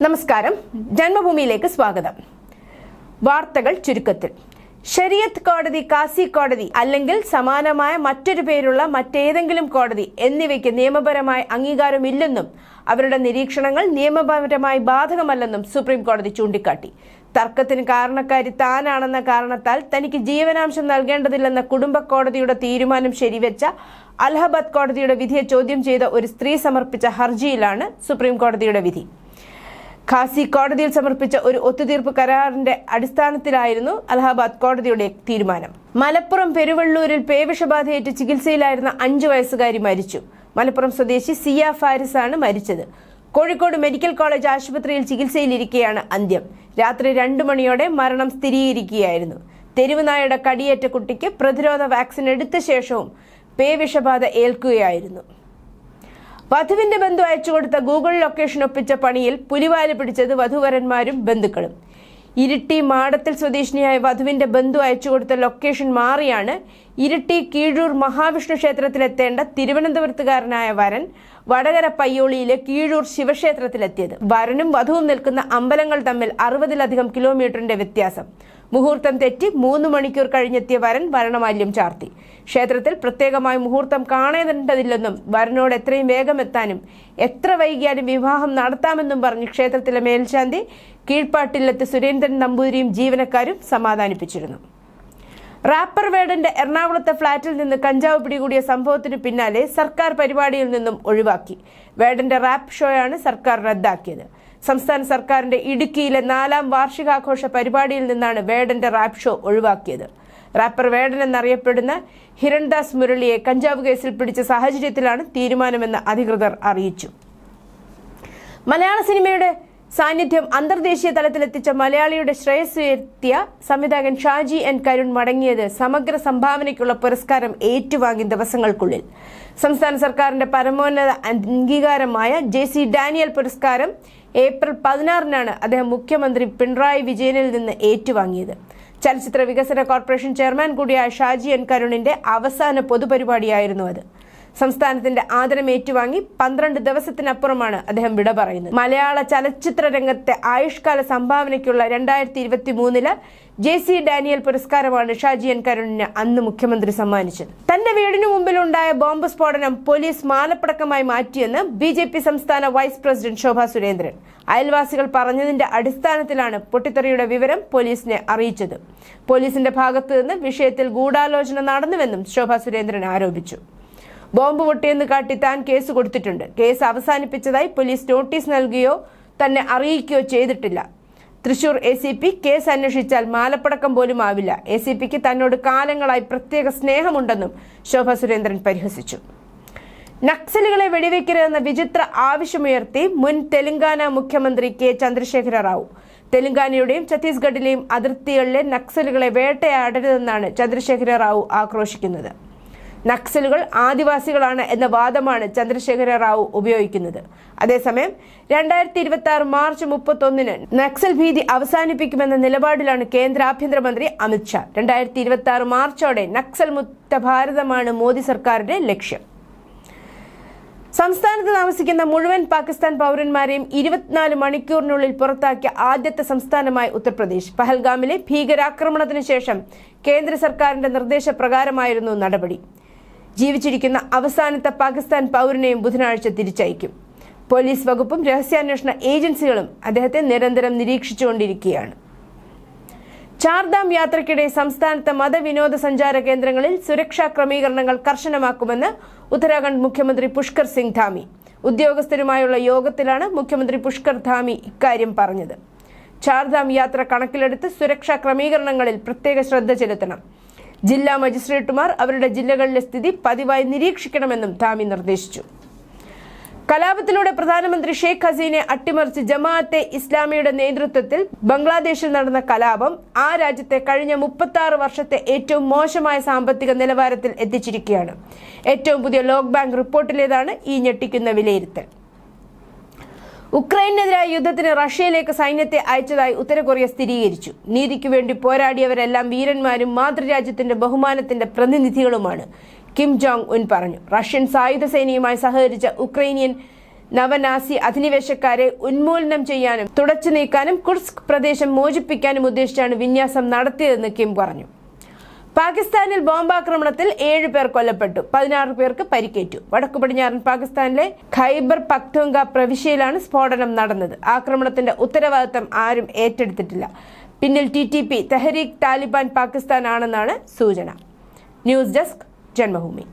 നമസ്കാരം. ജന്മഭൂമിയിലേക്ക് സ്വാഗതം. വാർത്തകൾ ചുരുക്കത്തിൽ. ശരിയത്ത് കോടതി കാസി കോടതി അല്ലെങ്കിൽ സമാനമായ മറ്റൊരു പേരുള്ള മറ്റേതെങ്കിലും കോടതി എന്നിവയ്ക്ക് നിയമപരമായ അംഗീകാരമില്ലെന്നും അവരുടെ നിരീക്ഷണങ്ങൾ നിയമപരമായി ബാധകമല്ലെന്നും സുപ്രീം കോടതി ചൂണ്ടിക്കാട്ടി. തർക്കത്തിന് കാരണക്കാരി താനാണെന്ന കാരണത്താൽ തനിക്ക് ജീവനാംശം നൽകേണ്ടതില്ലെന്ന കുടുംബ കോടതിയുടെ തീരുമാനം ശരിവെച്ച അലഹബാദ് കോടതിയുടെ വിധിയെ ചോദ്യം ചെയ്ത ഒരു സ്ത്രീ സമർപ്പിച്ച ഹർജിയിലാണ് സുപ്രീം കോടതിയുടെ വിധി. ഖാസി കോടതിയിൽ സമർപ്പിച്ച ഒരു ഒത്തുതീർപ്പ് കരാറിന്റെ അടിസ്ഥാനത്തിലായിരുന്നു അലഹാബാദ് കോടതിയുടെ തീരുമാനം. മലപ്പുറം പെരുവള്ളൂരിൽ പേവിഷബാധയേറ്റ് ചികിത്സയിലായിരുന്ന അഞ്ചു വയസ്സുകാരി മരിച്ചു. മലപ്പുറം സ്വദേശി സിയ ഫാരിസ് ആണ് മരിച്ചത്. കോഴിക്കോട് മെഡിക്കൽ കോളേജ് ആശുപത്രിയിൽ ചികിത്സയിലിരിക്കെയാണ് അന്ത്യം. രാത്രി രണ്ടു മണിയോടെ മരണം സ്ഥിരീകരിക്കുകയായിരുന്നു. തെരുവുനായുടെ കടിയേറ്റ കുട്ടിക്ക് പ്രതിരോധ വാക്സിൻ എടുത്ത ശേഷവും പേവിഷബാധ ഏൽക്കുകയായിരുന്നു. വധുവിന്റെ ബന്ധു അയച്ചു കൊടുത്ത ഗൂഗിൾ ലൊക്കേഷൻ ഒപ്പിച്ച പണിയിൽ പുലിവാൽ പിടിച്ചത് വധുവരന്മാരും ബന്ധുക്കളും. ഇരിട്ടി മാടത്തിൽ സ്വദേശിനിയായ വധുവിന്റെ ബന്ധു അയച്ചു കൊടുത്ത ലൊക്കേഷൻ മാറിയാണ് ഇരിട്ടി കീഴൂർ മഹാവിഷ്ണു ക്ഷേത്രത്തിലെത്തേണ്ട തിരുവനന്തപുരത്തുകാരനായ വരൻ വടകര പയ്യോളിയിലെ കീഴൂർ ശിവക്ഷേത്രത്തിലെത്തിയത്. വരനും വധുവും നിൽക്കുന്ന അമ്പലങ്ങൾ തമ്മിൽ അറുപതിലധികം കിലോമീറ്ററിന്റെ വ്യത്യാസം. മുഹൂർത്തം തെറ്റി മൂന്ന് മണിക്കൂർ കഴിഞ്ഞെത്തിയ വരൻ വരണമാല്യം ചാർത്തി. ക്ഷേത്രത്തിൽ പ്രത്യേകമായി മുഹൂർത്തം കാണേണ്ടതില്ലെന്നും വരനോട് എത്രയും വേഗം എത്താനും എത്ര വൈകിയാലും വിവാഹം നടത്താമെന്നും പറഞ്ഞ് ക്ഷേത്രത്തിലെ മേൽശാന്തി കീഴ്പ്പാട്ടില്ലത്ത് സുരേന്ദ്രൻ നമ്പൂതിരിയും ജീവനക്കാരും സമാധാനിപ്പിച്ചിരുന്നു. റാപ്പർ വേഡന്റെ എറണാകുളത്തെ ഫ്ളാറ്റിൽ നിന്ന് കഞ്ചാവ് പിടികൂടിയ സംഭവത്തിന് പിന്നാലെ സർക്കാർ പരിപാടിയിൽ നിന്നും ഒഴിവാക്കി. വേഡന്റെ റാപ്പ് ഷോയാണ് സർക്കാർ റദ്ദാക്കിയത്. സംസ്ഥാന സർക്കാരിന്റെ ഇടുക്കിയിലെ നാലാം വാർഷികാഘോഷ പരിപാടിയിൽ നിന്നാണ് വേടന്റെ റാപ്പ് ഷോ ഒഴിവാക്കിയത്. റാപ്പർ വേടൻ എന്നറിയപ്പെടുന്ന ഹിരൺദാസ് മുരളിയെ കഞ്ചാവ് കേസിൽ പിടിച്ച സാഹചര്യത്തിലാണ് തീരുമാനമെന്ന് അധികൃതർ അറിയിച്ചു. മലയാള സിനിമയുടെ സാന്നിധ്യം അന്തർദേശീയ തലത്തിലെത്തിച്ച മലയാളിയുടെ ശ്രേയസ് ഉയർത്തിയ സംവിധായകൻ ഷാജി എൻ കരുൺ മടങ്ങിയത് സമഗ്ര സംഭാവനയ്ക്കുള്ള പുരസ്കാരം ഏറ്റുവാങ്ങി ദിവസങ്ങൾക്കുള്ളിൽ. സംസ്ഥാന സർക്കാരിന്റെ പരമോന്നത അംഗീകാരമായ ജെ സി ഡാനിയൽ പുരസ്കാരം ഏപ്രിൽ പതിനാറിനാണ് അദ്ദേഹം മുഖ്യമന്ത്രി പിണറായി വിജയനിൽ നിന്ന് ഏറ്റുവാങ്ങിയത്. ചലച്ചിത്ര വികസന കോർപ്പറേഷൻ ചെയർമാൻ കൂടിയായ ഷാജി എൻ കരുണിന്റെ അവസാന പൊതുപരിപാടിയായിരുന്നു അത്. സംസ്ഥാനത്തിന്റെ ആദരം ഏറ്റുവാങ്ങി പന്ത്രണ്ട് ദിവസത്തിനപ്പുറമാണ് അദ്ദേഹം വിട പറയുന്നത്. മലയാള ചലച്ചിത്ര രംഗത്തെ ആയുഷ്കാല സംഭാവനയ്ക്കുള്ള രണ്ടായിരത്തി ഇരുപത്തി മൂന്നിൽ ജെ സി ഡാനിയൽ പുരസ്കാരമാണ് ഷാജി എൻ കരുണിന് അന്ന് മുഖ്യമന്ത്രി സമ്മാനിച്ചത്. തന്റെ വീടിനു മുമ്പിലുണ്ടായ ബോംബ് സ്ഫോടനം പോലീസ് മാലപ്പടക്കമായി മാറ്റിയെന്ന് ബി ജെ പി സംസ്ഥാന വൈസ് പ്രസിഡന്റ് ശോഭാ സുരേന്ദ്രൻ. അയൽവാസികൾ പറഞ്ഞതിന്റെ അടിസ്ഥാനത്തിലാണ് പൊട്ടിത്തെറിയുടെ വിവരം പോലീസിനെ അറിയിച്ചത്. പോലീസിന്റെ ഭാഗത്തു നിന്ന് വിഷയത്തിൽ ഗൂഢാലോചന നടന്നുവെന്നും ശോഭാ സുരേന്ദ്രൻ ആരോപിച്ചു. ബോംബ് പൊട്ടിയെന്ന് കാട്ടി താൻ കേസ് കൊടുത്തിട്ടുണ്ട്. കേസ് അവസാനിപ്പിച്ചതായി പോലീസ് നോട്ടീസ് നൽകുകയോ തന്നെ അറിയിക്കുകയോ ചെയ്തിട്ടില്ല. Thrissur A C P case അന്വേഷിച്ചാൽ മാലപ്പടക്കം പോലും ആവില്ല. എ സി പിക്ക് തന്നോട് കാലങ്ങളായി പ്രത്യേക സ്നേഹമുണ്ടെന്നും ശോഭ സുരേന്ദ്രൻ പരിഹസിച്ചു. നക്സലുകളെ വെടിവെക്കരുതെന്ന വിചിത്ര ആവശ്യമുയർത്തി മുൻ തെലങ്കാന മുഖ്യമന്ത്രി കെ. ചന്ദ്രശേഖര റാവു. തെലങ്കാനയുടെയും ഛത്തീസ്ഗഡിലെയും അതിർത്തികളിലെ നക്സലുകളെ വേട്ടയാടരുതെന്നാണ് ചന്ദ്രശേഖര റാവു ആക്രോശിക്കുന്നത്. നക്സലുകൾ ആദിവാസികളാണ് എന്ന വാദമാണ് ചന്ദ്രശേഖര റാവു ഉപയോഗിക്കുന്നത്. അതേസമയം രണ്ടായിരത്തി ഇരുപത്തി ആറ് മാർച്ച് മുപ്പത്തൊന്നിന് നക്സൽ ഭീതി അവസാനിപ്പിക്കുമെന്ന നിലപാടിലാണ് കേന്ദ്ര ആഭ്യന്തരമന്ത്രി അമിത്ഷാ രണ്ടായിരത്തി ഇരുപത്തി ആറ് മാർച്ചോടെ നക്സൽ മുക്ത ഭാരതമാണ് മോദി സർക്കാരിന്റെ ലക്ഷ്യം. സംസ്ഥാനത്ത് താമസിക്കുന്ന മുഴുവൻ പാകിസ്ഥാൻ പൗരന്മാരെയും ഇരുപത്തിനാല് മണിക്കൂറിനുള്ളിൽ പുറത്താക്കിയ ആദ്യത്തെ സംസ്ഥാനമായ ഉത്തർപ്രദേശ്. പഹൽഗാമിലെ ഭീകരാക്രമണത്തിന് ശേഷം കേന്ദ്ര സർക്കാരിന്റെ നിർദ്ദേശപ്രകാരമായിരുന്നു നടപടി. ജീവിച്ചിരിക്കുന്ന അവസാനത്തെ പാകിസ്ഥാൻ പൗരനെയും ബുധനാഴ്ച തിരിച്ചയക്കും. പോലീസ് വകുപ്പും രഹസ്യാന്വേഷണ ഏജൻസികളും അദ്ദേഹത്തെ നിരന്തരം നിരീക്ഷിച്ചുകൊണ്ടിരിക്കുകയാണ്. ചാർധാം യാത്രയ്ക്കിടെ സംസ്ഥാനത്തെ മതവിനോദ സഞ്ചാര കേന്ദ്രങ്ങളിൽ സുരക്ഷാ ക്രമീകരണങ്ങൾ കർശനമാക്കുമെന്ന് ഉത്തരാഖണ്ഡ് മുഖ്യമന്ത്രി പുഷ്കർ സിംഗ് ധാമി ഉദ്യോഗസ്ഥരുമായുള്ള യോഗത്തിലാണ് മുഖ്യമന്ത്രി പുഷ്കർ ധാമി ഇക്കാര്യം പറഞ്ഞത്. ചാർധാം യാത്ര കണക്കിലെടുത്ത് സുരക്ഷാ ക്രമീകരണങ്ങളിൽ പ്രത്യേക ശ്രദ്ധ ചെലുത്തണം. ജില്ലാ മജിസ്ട്രേറ്റുമാർ അവരുടെ ജില്ലകളിലെ സ്ഥിതി പതിവായി നിരീക്ഷിക്കണമെന്നും ധാമി നിർദ്ദേശിച്ചു. കലാപത്തിലൂടെ പ്രധാനമന്ത്രി ഷെയ്ഖ് ഹസീനെ അട്ടിമറിച്ച് ജമാഅത്തെ ഇസ്ലാമിയുടെ നേതൃത്വത്തിൽ ബംഗ്ലാദേശിൽ നടന്ന കലാപം ആ രാജ്യത്തെ കഴിഞ്ഞ മുപ്പത്തി ആറ് വർഷത്തെ ഏറ്റവും മോശമായ സാമ്പത്തിക നിലവാരത്തിൽ എത്തിച്ചിരിക്കുകയാണ്. ഏറ്റവും പുതിയ ലോക് ബാങ്ക് റിപ്പോർട്ടിലേതാണ് ഈ ഞെട്ടിക്കുന്ന വിലയിരുത്തൽ. ഉക്രൈനെതിരായ യുദ്ധത്തിന് റഷ്യയിലേക്ക് സൈന്യത്തെ അയച്ചതായി ഉത്തര കൊറിയ സ്ഥിരീകരിച്ചു. നീതിക്കു വേണ്ടി പോരാടിയവരെല്ലാം വീരന്മാരും മാതൃരാജ്യത്തിന്റെ ബഹുമാനത്തിന്റെ പ്രതിനിധികളുമാണ് കിം ജോങ് ഉൻ പറഞ്ഞു. റഷ്യൻ സായുധ സേനയുമായി സഹകരിച്ച ഉക്രൈനിയൻ നവനാസി അധിനിവേശക്കാരെ ഉന്മൂലനം ചെയ്യാനും തുടച്ചു നീക്കാനും കുർസ്ക് പ്രദേശം മോചിപ്പിക്കാനും ഉദ്ദേശിച്ചാണ് വിന്യാസം നടത്തിയതെന്ന് കിം പറഞ്ഞു. പാകിസ്ഥാനിൽ ബോംബാക്രമണത്തിൽ ഏഴ് പേർ കൊല്ലപ്പെട്ടു. പതിനാറ് പേർക്ക് പരിക്കേറ്റു. വടക്കു പടിഞ്ഞാറൻ പാകിസ്ഥാനിലെ ഖൈബർ പക്തുങ്ക പ്രവിശ്യയിലാണ് സ്ഫോടനം നടന്നത്. ആക്രമണത്തിന്റെ ഉത്തരവാദിത്തം ആരും ഏറ്റെടുത്തിട്ടില്ല. പിന്നിൽ T T P Tehreek Taliban Pakistan ആണെന്നാണ് സൂചന. News desk Janmabhumi.